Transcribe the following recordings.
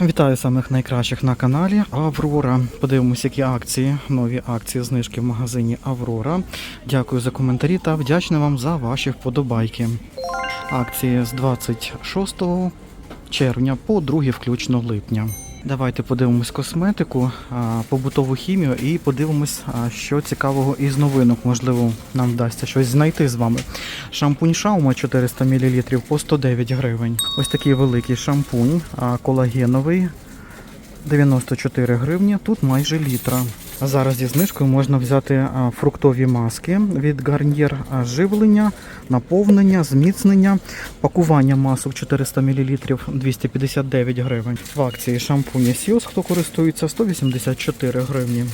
Вітаю самих найкращих на каналі Аврора. Подивимось, які акції, нові акції, знижки в магазині Аврора. Дякую за коментарі та вдячний вам за ваші вподобайки. Акції з 26 червня по 2 включно липня. Давайте подивимось косметику, побутову хімію і подивимось, що цікавого із новинок. Можливо, нам вдасться щось знайти з вами. Шампунь Шаума 400 мл по 109 гривень. Ось такий великий шампунь, колагеновий 94 гривні. Тут майже літра. Зараз зі знижкою можна взяти фруктові маски від а, живлення, наповнення, зміцнення, пакування масок 400 мл 259 гривень. В акції шампуні Сіос, хто користується, 184 гривні.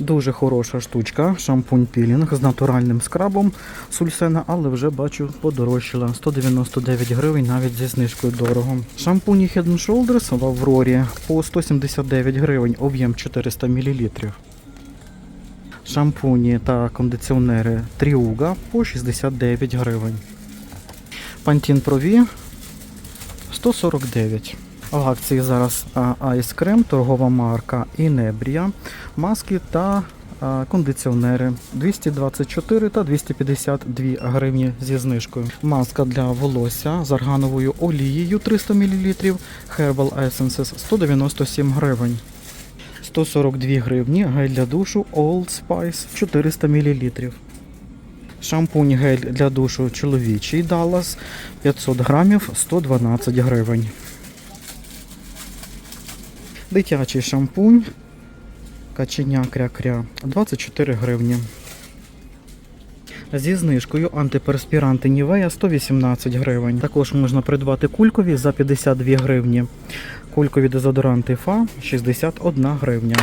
Дуже хороша штучка. Шампунь пілінг з натуральним скрабом сульсена, але вже бачу подорожчала. 199 гривень навіть зі знижкою дорого. Шампуні Head Shoulders в Аврорі по 179 гривень, об'єм 400 мл. Шампуні та кондиціонери Тріуга по 69 гривень. Пантін Прові 149. В акції зараз Ice Cream, торгова марка Інебрія, маски та кондиціонери 224 та 252 гривні зі знижкою. Маска для волосся з аргановою олією 300 мл, Herbal Essences 197 гривень. 142 гривні гель для душу Old Spice 400 мл. Шампунь гель для душу чоловічий Dallas 500 грамів 112 гривень. Дитячий шампунь каченя кря-кря 24 гривні. Зі знижкою антиперспіранти Нівея 118 гривень. Також можна придбати кулькові за 52 гривні. Кулькові дезодоранти ФА 61 гривня.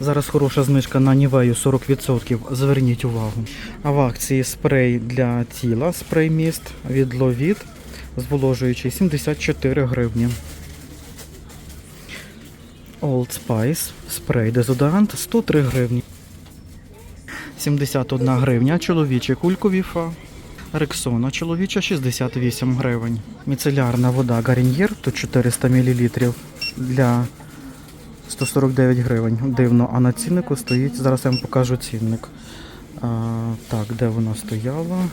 Зараз хороша знижка на Нівею 40%. Зверніть увагу. А в акції спрей для тіла, спрей міст від Ловіт, зволожуючий 74 гривні. Old Spice, спрей дезодорант 103 гривні. 71 гривня, чоловічі кулькові фа. Рексона чоловіча 68 гривень. Міцелярна вода Гарін'єр, тут 400 мл для 149 гривень. Дивно, а на ціннику стоїть. Зараз я вам покажу цінник. А, так, де вона стояла?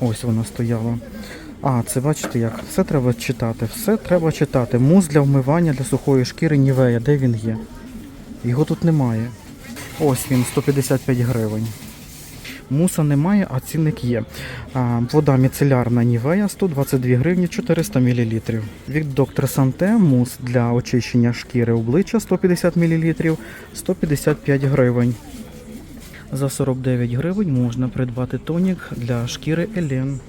Ось вона стояла. А, це бачите як? Все треба читати. Все треба читати. Мус для вмивання для сухої шкіри Нівея. Де він є? Його тут немає. Ось він, 155 гривень. Муса немає, а цінник є. Вода міцелярна Нівея 122 гривні 400 мл. Від доктор Санте мус для очищення шкіри обличчя 150 мл 155 гривень. За 49 гривень можна придбати тонік для шкіри Елен.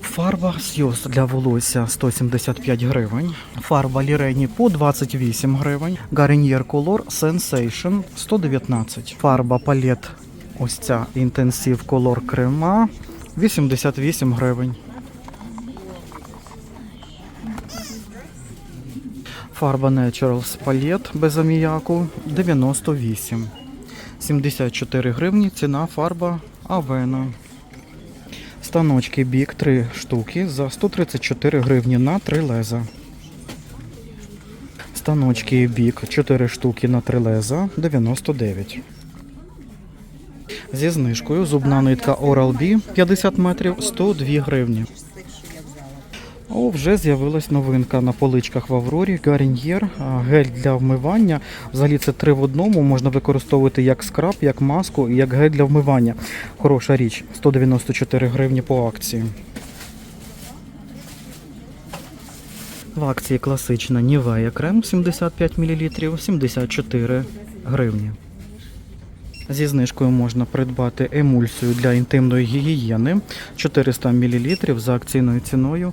Фарба Сйоз для волосся 175 гривень. Фарба Лірені по 28 гривень. Garnier Color Sensation 119. Фарба палет ось ця Intensive Color крема 88 гривень. Фарба Naturals палет без аміаку 98. 74 гривні ціна фарба Avena. Станочки бік 3 штуки за 134 гривні на 3 леза. Станочки бік 4 штуки на 3 леза 99. Зі знижкою зубна нитка Oral-B 50 метрів 102 гривні. О, вже з'явилась новинка на поличках в Аврорі. Гарін'єр, гель для вмивання. Взагалі це три в одному. Можна використовувати як скраб, як маску і як гель для вмивання. Хороша річ. 194 гривні по акції. В акції класична Нівея крем 75 мл 74 гривні. Зі знижкою можна придбати емульсію для інтимної гігієни 400 мл за акційною ціною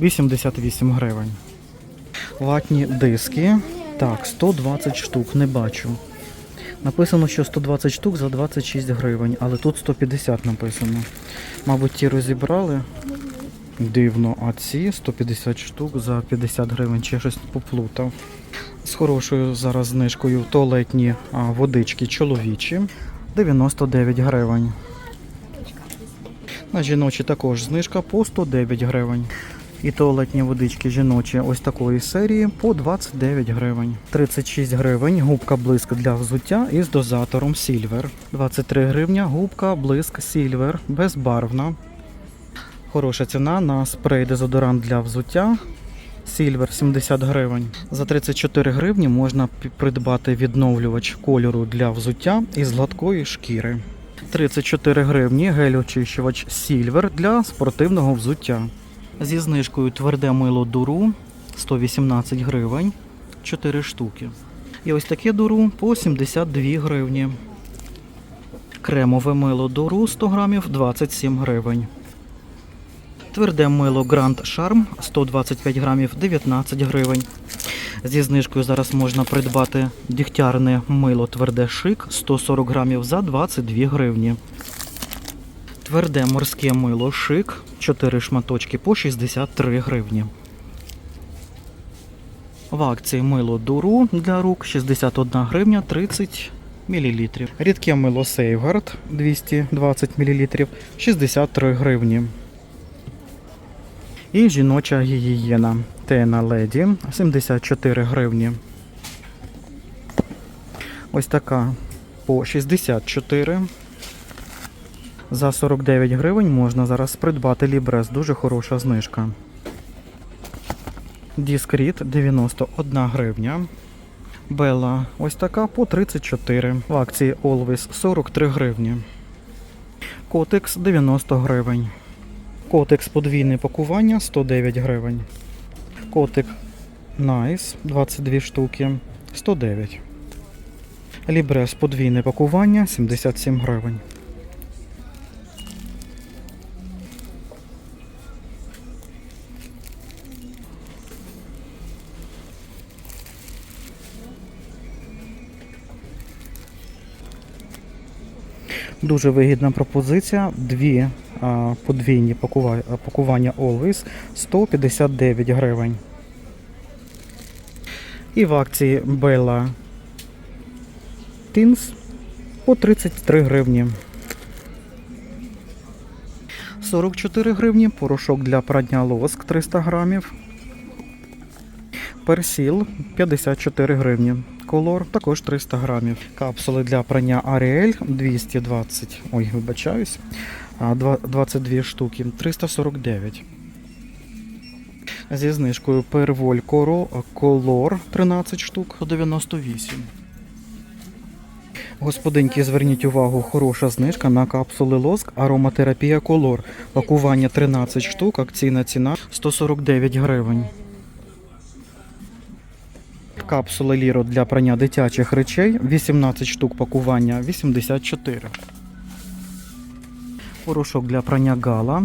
88 гривень. Ватні диски. Так, 120 штук, не бачу. Написано, що 120 штук за 26 гривень, але тут 150 написано. Мабуть, ті розібрали. Дивно, а ці 150 штук за 50 гривень, чи щось поплутав. З хорошою зараз знижкою туалетні водички чоловічі 99 гривень. На жіночі також знижка по 109 гривень. І туалетні водички жіночі ось такої серії по 29 гривень. 36 гривень губка блиск для взуття із дозатором Silver. 23 гривня губка блиск Silver безбарвна. Хороша ціна на спрей дезодорант для взуття. Silver 70 гривень. За 34 гривні можна придбати відновлювач кольору для взуття із гладкої шкіри. 34 гривні гель-очищувач Silver для спортивного взуття. Зі знижкою тверде мило дуру 118 гривень 4 штуки. І ось таке дуру по 72 гривні. Кремове мило дуру 100 грамів 27 гривень. Тверде мило Grand Charm 125 грамів 19 гривень. Зі знижкою зараз можна придбати дігтярне мило тверде шик 140 грамів за 22 гривні. Тверде морське мило шик 4 шматочки по 63 гривні. В акції мило дуру для рук 61 гривня 30 мл. Рідке мило Сейвгард 220 мл 63 гривні. І жіноча гігієна Тена Леді 74 гривні. Ось така по 64. За 49 гривень можна зараз придбати лібрес. Дуже хороша знижка. Діскріт 91 гривня. Белла ось така по 34. В акції Always 43 гривні. Котекс 90 гривень. Котекс подвійне пакування 109 гривень. Котик Nice 22 штуки 109. Лібрес подвійне пакування 77 гривень. Дуже вигідна пропозиція. Дві а, подвійні пакува- пакування Always 159 гривень. І в акції Bella Teens по 33 гривні. 44 гривні порошок для прання лоск 300 грамів. Персіл 54 гривні. Колор також 300 грамів. Капсули для прання Ariel 220. Ой, вибачаюсь. 22 штуки 349. Зі знижкою Коро Колор 13 штук 198. Господинки, зверніть увагу, хороша знижка на капсули лоск Ароматерапія Колор. Пакування 13 штук, акційна ціна 149 гривень. Капсули Ліро для прання дитячих речей 18 штук пакування 84. Порошок для прання гала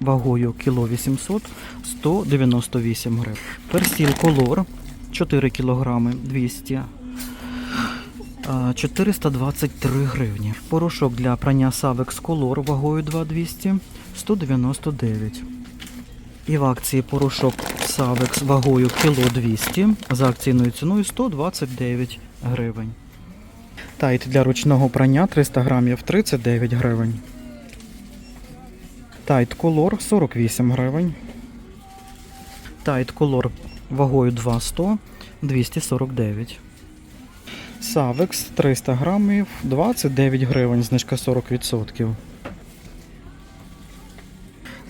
вагою кіло 800 198 гривень. Персіл колор 4 кілограми 200 423 гривні. Порошок для прання Savex Color вагою 2200 199. І в акції порошок Savex вагою кіло 200 за акційною ціною 129 гривень. Тайт для ручного прання 300 грамів 39 гривень. Тайт Color 48 гривень. Тайт Color вагою 200 249. Савекс 300 грамів 29 гривень, знижка 40%.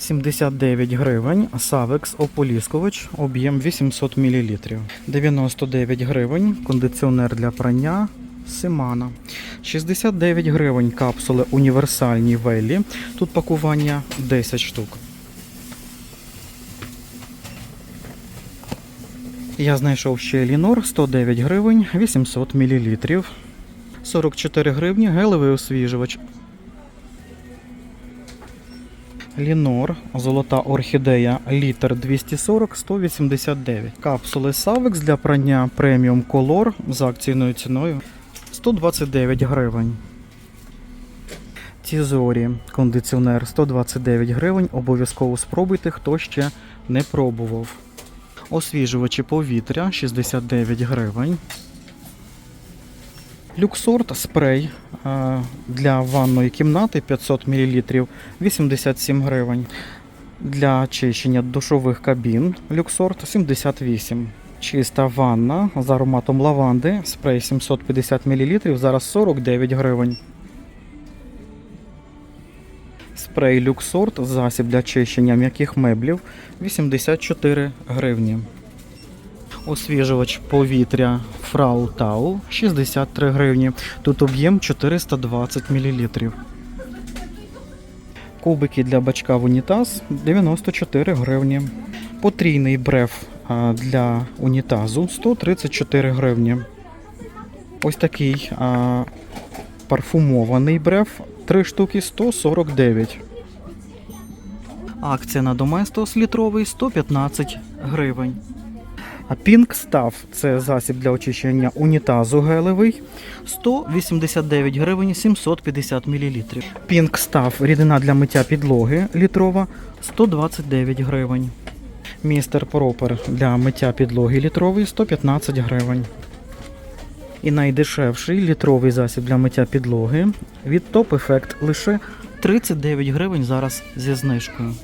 79 гривень. Савекс ополіскувач, об'єм 800 мл. 99 гривень. Кондиціонер для прання Симана. 69 гривень капсули універсальні велі. Тут пакування 10 штук. Я знайшов ще Лінор 109 гривень 800 мл. 44 гривні гелевий освіжувач. Лінор, золота орхідея, літр 240 189. Капсули Савекс для прання преміум колор за акційною ціною 129 гривень. Тізорі кондиціонер 129 гривень. Обов'язково спробуйте, хто ще не пробував. Освіжувачі повітря 69 гривень. Люксорт спрей е, для ванної кімнати 500 мл 87 гривень. Для очищення душових кабін Люксорт 78. Чиста ванна з ароматом лаванди, спрей 750 мл, зараз 49 гривень. Спрей Люксорт, засіб для очищення м'яких меблів 84 гривні. Освіжувач повітря Фрау Тау 63 гривні. Тут об'єм 420 мл. Кубики для бачка в унітаз 94 гривні. Потрійний бреф для унітазу 134 гривні. Ось такий а, парфумований бреф 3 штуки 149. Акція на Доместос літровий 115 гривень. А Pink Stuff – це засіб для очищення унітазу гелевий 189 гривень 750 мл. Pink Stuff – рідина для миття підлоги літрова 129 гривень. Містер Пропер для миття підлоги літровий 115 гривень. І найдешевший літровий засіб для миття підлоги від Top Effect лише 39 гривень зараз зі знижкою.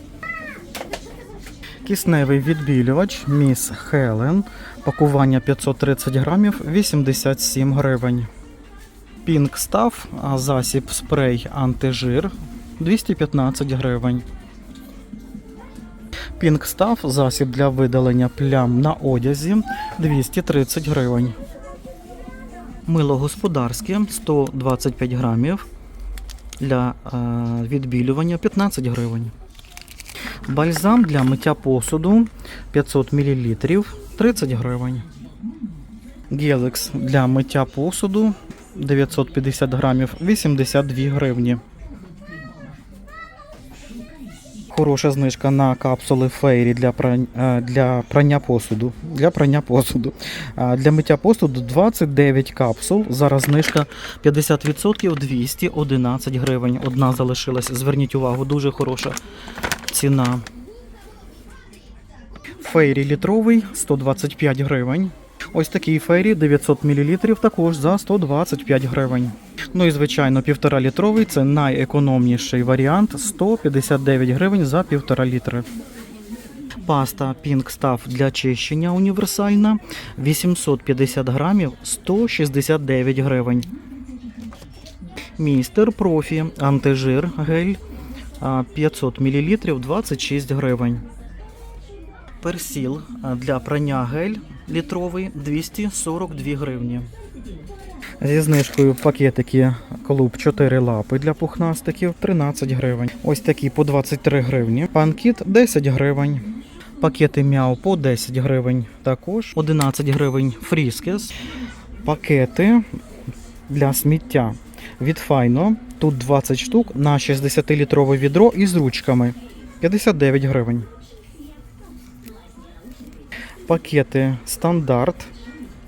Кисневий відбілювач Міс Хелен. Пакування 530 грамів 87 гривень. Stuff, а засіб спрей антижир 215 гривень. Pink Stuff, засіб для видалення плям на одязі 230 гривень. Мило господарське 125 грамів для е, відбілювання 15 гривень. Бальзам для миття посуду 500 мл 30 гривень. Геликс для миття посуду 950 грамів 82 гривні. Хороша знижка на капсули фейрі для прання, е, для прання посуду. Для прання посуду. Для миття посуду 29 капсул. Зараз знижка 50% 211 гривень. Одна залишилась. Зверніть увагу, дуже хороша ціна. Фейрі літровий 125 гривень. Ось такий фейрі 900 мл також за 125 гривень. Ну і звичайно, 1,5 літровий це найекономніший варіант 159 гривень за 1,5 літри. Паста Pink Stuff для чищення універсальна 850 грамів 169 гривень. Містер Профі антижир гель 500 мл 26 гривень. Персіл для прання гель літровий 242 гривні. Зі знижкою пакетики клуб 4 лапи для пухнастиків 13 гривень. Ось такі по 23 гривні. Панкіт 10 гривень. Пакети м'яу по 10 гривень також. 11 гривень фріскес. Пакети для сміття від Файно. Тут 20 штук на 60-літрове відро із ручками. 59 гривень. Пакети стандарт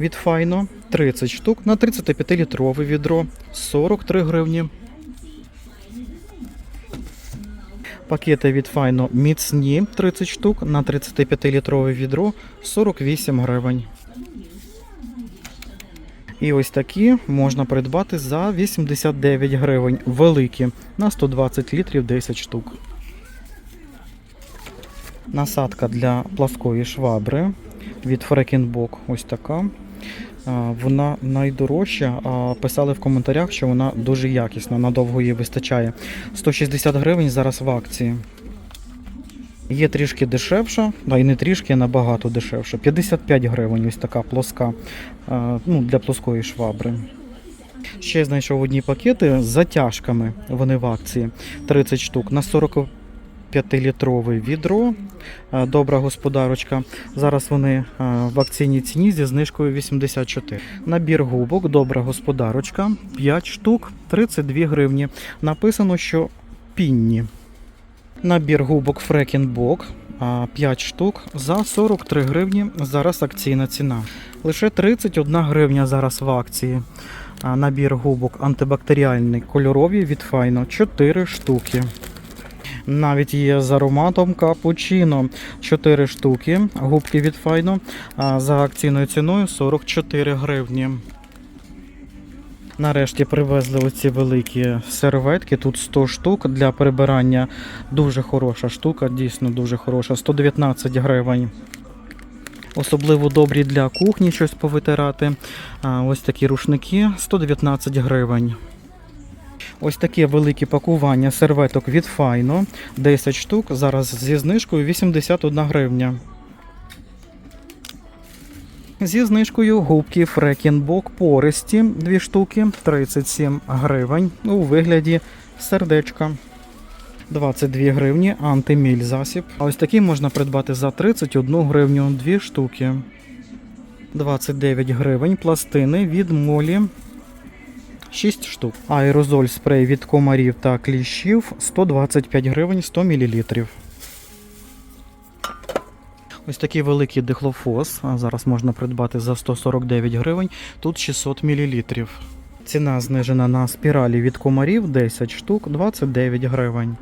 від Файно 30 штук на 35-літрове відро 43 гривні. Пакети від Файно міцні 30 штук на 35-літрове відро 48 гривень. І ось такі можна придбати за 89 гривень. Великі на 120 літрів 10 штук. Насадка для пласкої швабри від Фрекінбок. Ось така. Вона найдорожча, писали в коментарях, що вона дуже якісна, надовго її вистачає. 160 гривень зараз в акції. Є трішки дешевша, а і не трішки, а набагато дешевша. 55 гривень ось така плоска ну, для плоскої швабри. Ще знайшов одні пакети з затяжками. Вони в акції 30 штук на 45-літрове відро. Добра господарочка. Зараз вони в акційній ціні зі знижкою 84. Набір губок, добра господарочка. 5 штук, 32 гривні. Написано, що пінні. Набір губок Фрекінбок 5 штук за 43 гривні. Зараз акційна ціна. Лише 31 гривня зараз в акції. Набір губок антибактеріальний кольорові від Файно 4 штуки. Навіть є з ароматом капучино 4 штуки. Губки від Файно за акційною ціною 44 гривні. Нарешті привезли оці великі серветки. Тут 100 штук для прибирання. Дуже хороша штука, дійсно дуже хороша. 119 гривень. Особливо добрі для кухні щось повитирати. Ось такі рушники 119 гривень. Ось таке велике пакування серветок від Файно. 10 штук. Зараз зі знижкою 81 гривня. Зі знижкою губки Фрекінбок пористі 2 штуки 37 гривень у вигляді сердечка. 22 гривні антиміль засіб. А ось такий можна придбати за 31 гривню 2 штуки. 29 гривень пластини від молі 6 штук. Аерозоль спрей від комарів та кліщів 125 гривень 100 мл. Ось такий великий дихлофос. Зараз можна придбати за 149 гривень. Тут 600 мл. Ціна знижена на спіралі від комарів 10 штук 29 гривень.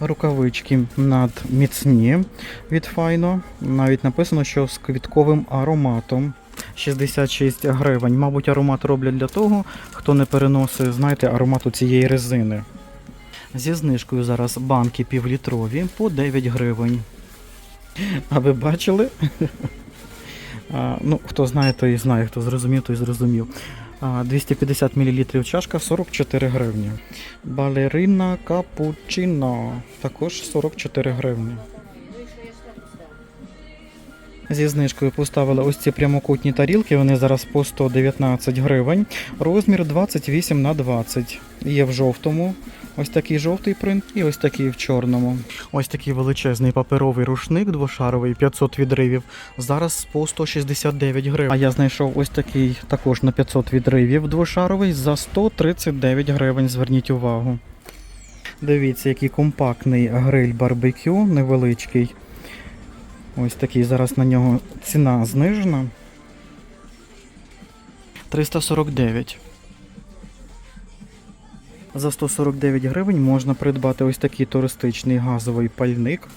Рукавички надміцні від Файно. Навіть написано, що з квітковим ароматом. 66 гривень. Мабуть, аромат роблять для того, хто не переносить, знаєте, аромату цієї резини. Зі знижкою зараз банки півлітрові по 9 гривень. А ви бачили? А, ну, хто знає, той і знає, хто зрозумів, той зрозумів. А, 250 мл чашка 44 гривні. Балерина капучино також 44 гривні. Зі знижкою поставили ось ці прямокутні тарілки. Вони зараз по 119 гривень. Розмір 28 на 20. Є в жовтому. Ось такий жовтий принт і ось такий в чорному. Ось такий величезний паперовий рушник двошаровий 500 відривів. Зараз по 169 гривень. А я знайшов ось такий також на 500 відривів двошаровий за 139 гривень. Зверніть увагу. Дивіться, який компактний гриль барбекю, невеличкий. Ось такий зараз на нього ціна знижена. 349. За 149 гривень можна придбати ось такий туристичний газовий пальник.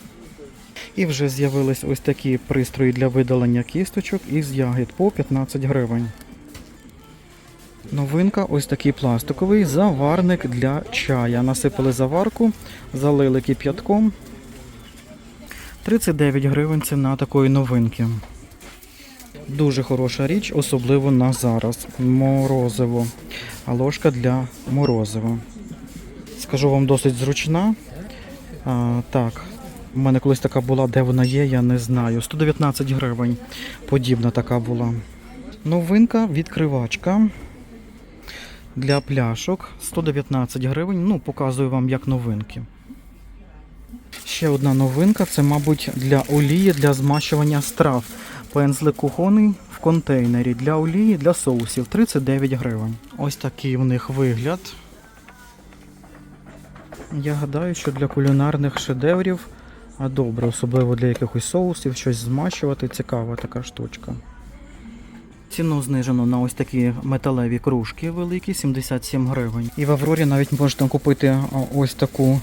І вже з'явились ось такі пристрої для видалення кісточок із ягід по 15 гривень. Новинка ось такий пластиковий заварник для чая. Насипали заварку, залили кип'ятком. 39 гривень ціна такої новинки. Дуже хороша річ, особливо на зараз. Морозиво. А ложка для морозива. Скажу вам досить зручна. А, так, у мене колись така була, де вона є, я не знаю. 119 гривень. Подібна така була. Новинка відкривачка для пляшок. 119 гривень. Ну, показую вам як новинки. Ще одна новинка це, мабуть, для олії для змащування страв. Пензлик кухонний в контейнері для олії для соусів 39 гривень. Ось такий в них вигляд. Я гадаю, що для кулінарних шедеврів а добре, особливо для якихось соусів, щось змащувати. Цікава така штучка. Ціну знижено на ось такі металеві кружки великі, 77 гривень. І в Аврорі навіть можна купити ось таку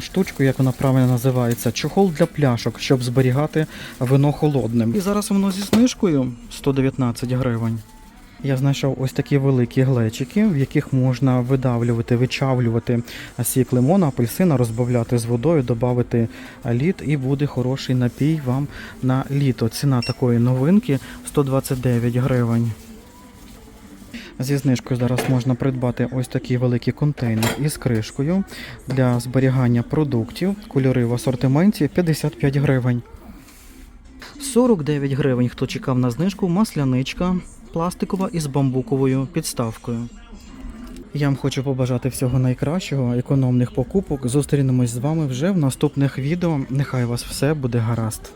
штучку, як вона правильно називається, чохол для пляшок, щоб зберігати вино холодним. І зараз воно зі знижкою 119 гривень. Я знайшов ось такі великі глечики, в яких можна видавлювати, вичавлювати сік лимона, апельсина, розбавляти з водою, додати лід і буде хороший напій вам на літо. Ціна такої новинки 129 гривень. Зі знижкою зараз можна придбати ось такий великий контейнер із кришкою для зберігання продуктів. Кольори в асортименті 55 гривень. 49 гривень, хто чекав на знижку, масляничка пластикова із бамбуковою підставкою. Я вам хочу побажати всього найкращого, економних покупок. Зустрінемось з вами вже в наступних відео. Нехай вас все буде гаразд.